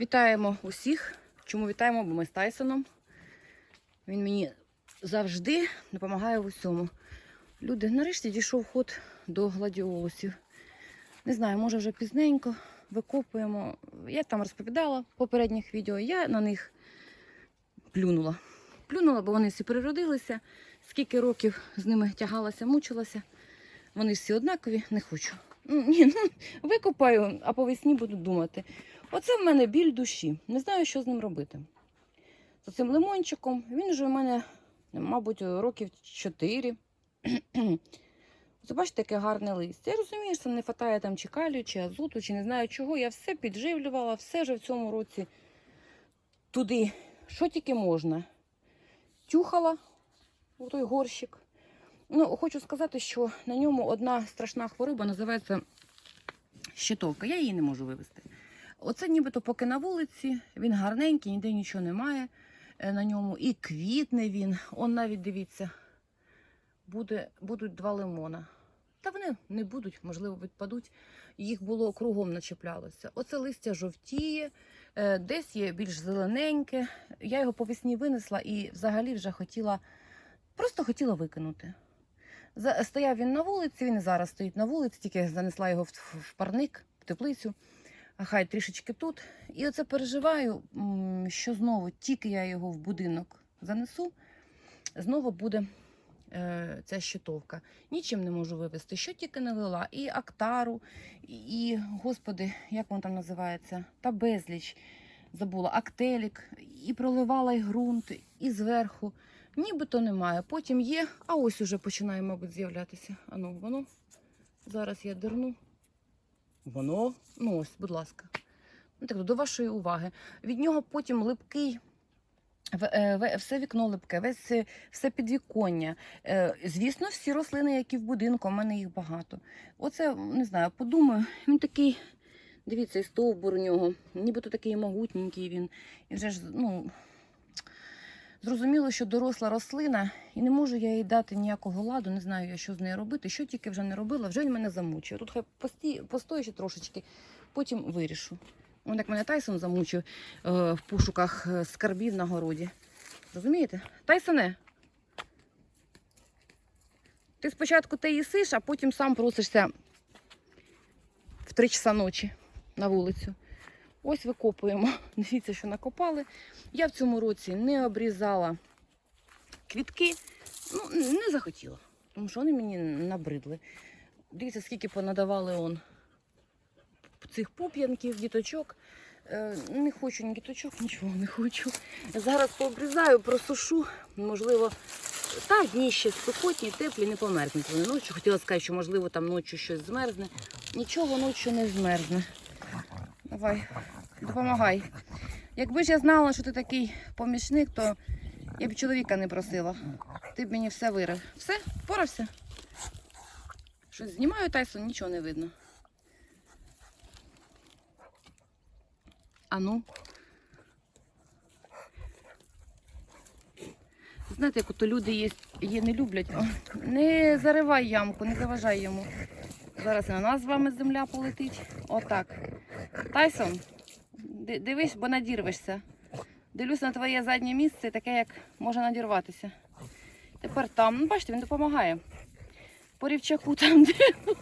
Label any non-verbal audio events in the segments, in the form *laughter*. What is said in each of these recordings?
Вітаємо усіх. Чому вітаємо? Бо ми з Тайсоном. Він мені завжди допомагає в усьому. Люди, нарешті дійшов ход до гладіолусів. Не знаю, може вже пізненько викопуємо. Я там розповідала в попередніх відео, я на них плюнула. Плюнула, бо вони всі переродилися. Скільки років з ними тягалася, мучилася. Вони всі однакові, не хочу. Ні, ну викопаю, а по весні буду думати. Оце в мене біль душі. Не знаю, що з ним робити. З цим лимончиком. Він вже у мене, мабуть, років 4. *clears throat* Це бачите, яке гарне листя. Я розумію, що не вистачає там чи калію, чи азоту, чи не знаю чого. Я все підживлювала, все вже в цьому році туди, що тільки можна. Тюхала у той горщик. Ну, хочу сказати, що на ньому одна страшна хвороба називається щитовка. Я її не можу вивезти. Оце нібито поки на вулиці, він гарненький, ніде нічого немає е, на ньому. І квітне він. Он навіть дивіться, буде, будуть два лимона. Та вони не будуть, можливо, відпадуть. Їх було кругом начеплялося. Оце листя жовтіє, е, десь є більш зелененьке. Я його по весні винесла і взагалі вже хотіла, просто хотіла викинути. Стояв він на вулиці, він і зараз стоїть на вулиці, тільки занесла його в, в парник, в теплицю. А хай трішечки тут. І оце переживаю, що знову тільки я його в будинок занесу, знову буде е, ця щитовка. Нічим не можу вивезти. Що тільки не лила. І актару, і, господи, як воно там називається? Та безліч. Забула, актелік, і проливала і ґрунт, і зверху. Нібито немає. Потім є, а ось уже починає, мабуть, з'являтися. Ану, воно. Зараз я дерну. Воно, ну ось, будь ласка. Ну, так, до вашої уваги. Від нього потім липкий, е, все вікно липке, весь, е, все підвіконня. Е, Звісно, всі рослини, які в будинку, у мене їх багато. Оце, не знаю, подумаю, він такий, дивіться, і стовбур у нього, нібито такий могутненький він. І вже ж, ну, зрозуміло, що доросла рослина, і не можу я їй дати ніякого ладу, не знаю я, що з нею робити. Що тільки вже не робила, вже він мене замучує. Тут хай пості, постоїть ще трошечки, потім вирішу. Он як мене Тайсон замучив е, в пошуках е, скарбів на городі. Розумієте? Тайсоне, ти спочатку те їсиш, а потім сам просишся в три часа ночі на вулицю. Ось викопуємо. *laughs* Дивіться, що накопали. Я в цьому році не обрізала квітки. Ну, не захотіла, тому що вони мені набридли. Дивіться, скільки понадавали он цих пуп'янків, діточок. Е, Не хочу ні діточок, нічого не хочу. Зараз пообрізаю, просушу. Можливо, та дні ще спекотні, теплі, не померзнуть вони ночі. Хотіла сказати, що можливо там ночі щось змерзне. Нічого ночі не змерзне. Давай, допомагай. Якби ж я знала, що ти такий помічник, то я б чоловіка не просила. Ти б мені все вирив. Все, впорався. Щось знімаю Тайсон, нічого не видно. А ну. Знаєте, як ото люди є, її не люблять. Не заривай ямку, не заважай йому. Зараз і на нас з вами земля полетить. Отак. Тайсон, дивись, бо надірвешся. Дивлюсь на твоє заднє місце, таке, як може надірватися. Тепер там, ну бачите, він допомагає. По рівчаку *laughs* там, де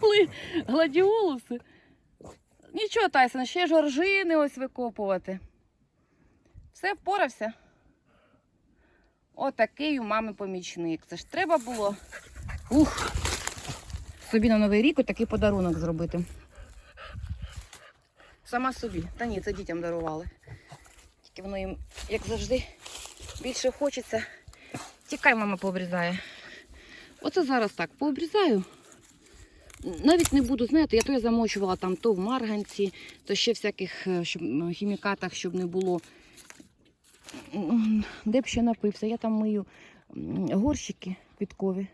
були гладіолуси. Нічого, Тайсон, ще жоржини ось викопувати. Все, впорався. Отакий у мами помічник. Це ж треба було. Ух. Собі на Новий рік отакий подарунок зробити. Сама собі. Та ні, це дітям дарували. Тільки воно їм, як завжди, більше хочеться. Тікай, мама пообрізає. Оце зараз так пообрізаю. Навіть не буду, знаєте, я то я замочувала там то в марганці, то ще всяких е, щоб, хімікатах, щоб не було. Де б ще напився? Я там мию горщики квіткові.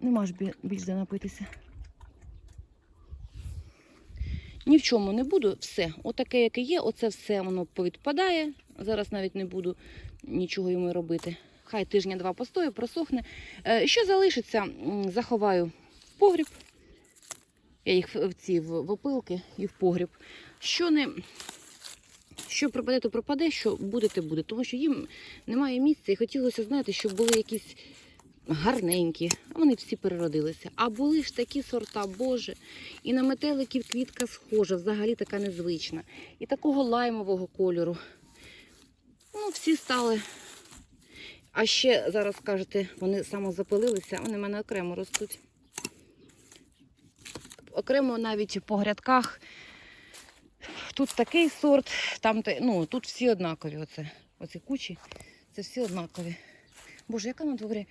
Нема ж більш де напитися. Ні в чому не буду, все. Отаке, яке є, оце все воно повідпадає. Зараз навіть не буду нічого йому робити. Хай тижня-два постою, просохне. Е, Що залишиться, заховаю в погріб. Я їх в ці в опилки і в погріб. Що не що пропаде, то пропаде, що буде, то буде. Тому що їм немає місця і хотілося, знаєте, щоб були якісь гарненькі, вони всі переродилися. А були ж такі сорта, Боже, і на метеликів квітка схожа, взагалі така незвична. І такого лаймового кольору. Ну, всі стали. А ще зараз кажете, вони самозапилилися, вони в мене окремо ростуть. Окремо навіть по грядках. Тут такий сорт, там ну, тут всі однакові. Оце, оці кучі, це всі однакові. Боже, яка на дворі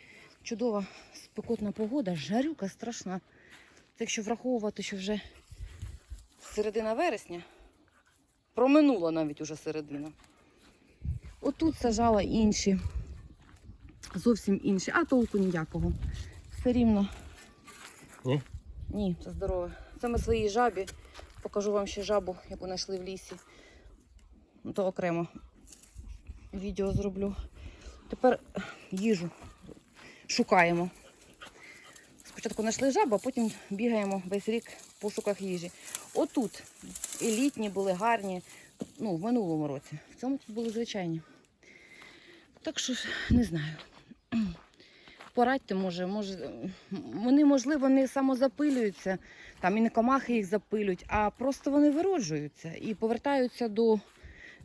чудова спекотна погода, жарюка страшна. Це якщо враховувати, що вже середина вересня, проминула навіть уже середина. Отут сажала інші, зовсім інші, а толку ніякого. Все рівно. Ні? Ні, це здорове. Це ми своїй жабі. Покажу вам ще жабу, яку знайшли в лісі. Ну, То окремо відео зроблю. Тепер їжу шукаємо. Спочатку знайшли жабу, а потім бігаємо весь рік в пошуках їжі. Отут елітні були гарні, ну, в минулому році. В цьому тут були звичайні. Так що не знаю. *clears throat* Порадьте, може, може, вони, можливо, не самозапилюються, там і не комахи їх запилюють, а просто вони вироджуються і повертаються до,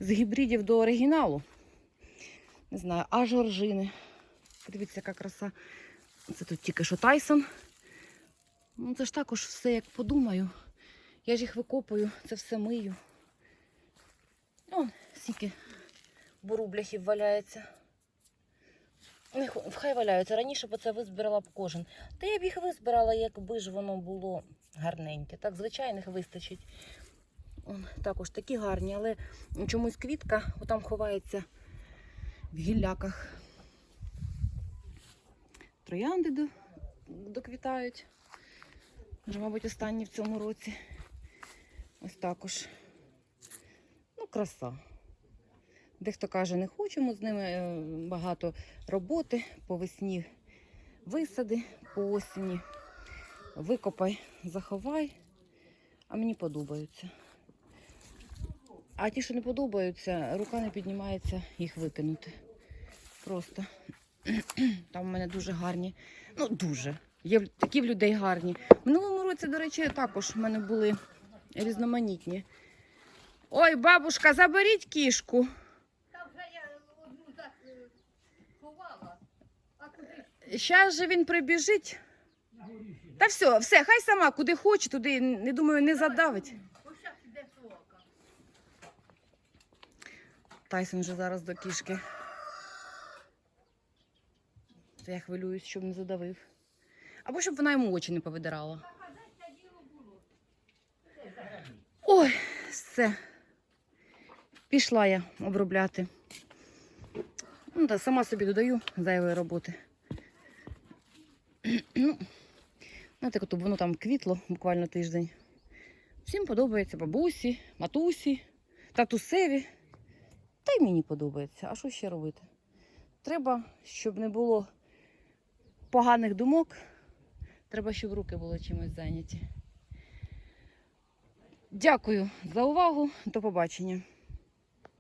з гібридів до оригіналу. Не знаю, а жоржини. Подивіться, яка краса. Це тут тільки що Тайсон. Ну, це ж також все, як подумаю. Я ж їх викопую, це все мию. О, скільки борубляхів валяється. Хай валяються. Раніше б це визбирала б кожен. Та я б їх визбирала, якби ж воно було гарненьке. Так, звичайних вистачить. Он, також такі гарні, але чомусь квітка отам ховається в гілляках. Троянди доквітають. Вже, мабуть, останні в цьому році. Ось також. Ну, краса. Дехто каже, не хочемо з ними е, багато роботи по весні висади, по осені. Викопай, заховай, а мені подобаються. А ті, що не подобаються, рука не піднімається їх викинути. Просто там у мене дуже гарні. Ну, дуже. Є такі в людей гарні. В минулому році, до речі, також в мене були різноманітні. Ой, бабушка, заберіть кішку. Там вже я одну заховала. А куди? Зараз же він прибіжить. Та все, все, хай сама куди хоче, туди, не думаю, не задавить. Сока. Тайсон вже зараз до кішки. Та я хвилююсь, щоб не задавив. Або щоб вона йому очі не повидирала. Ой, все. Пішла я обробляти. Ну, та сама собі додаю зайвої роботи. Ну, знаєте, от воно там квітло буквально тиждень. Всім подобається бабусі, матусі, татусеві. Та й мені подобається. А що ще робити? Треба, щоб не було поганих думок. Треба, щоб руки були чимось зайняті. Дякую за увагу. До побачення.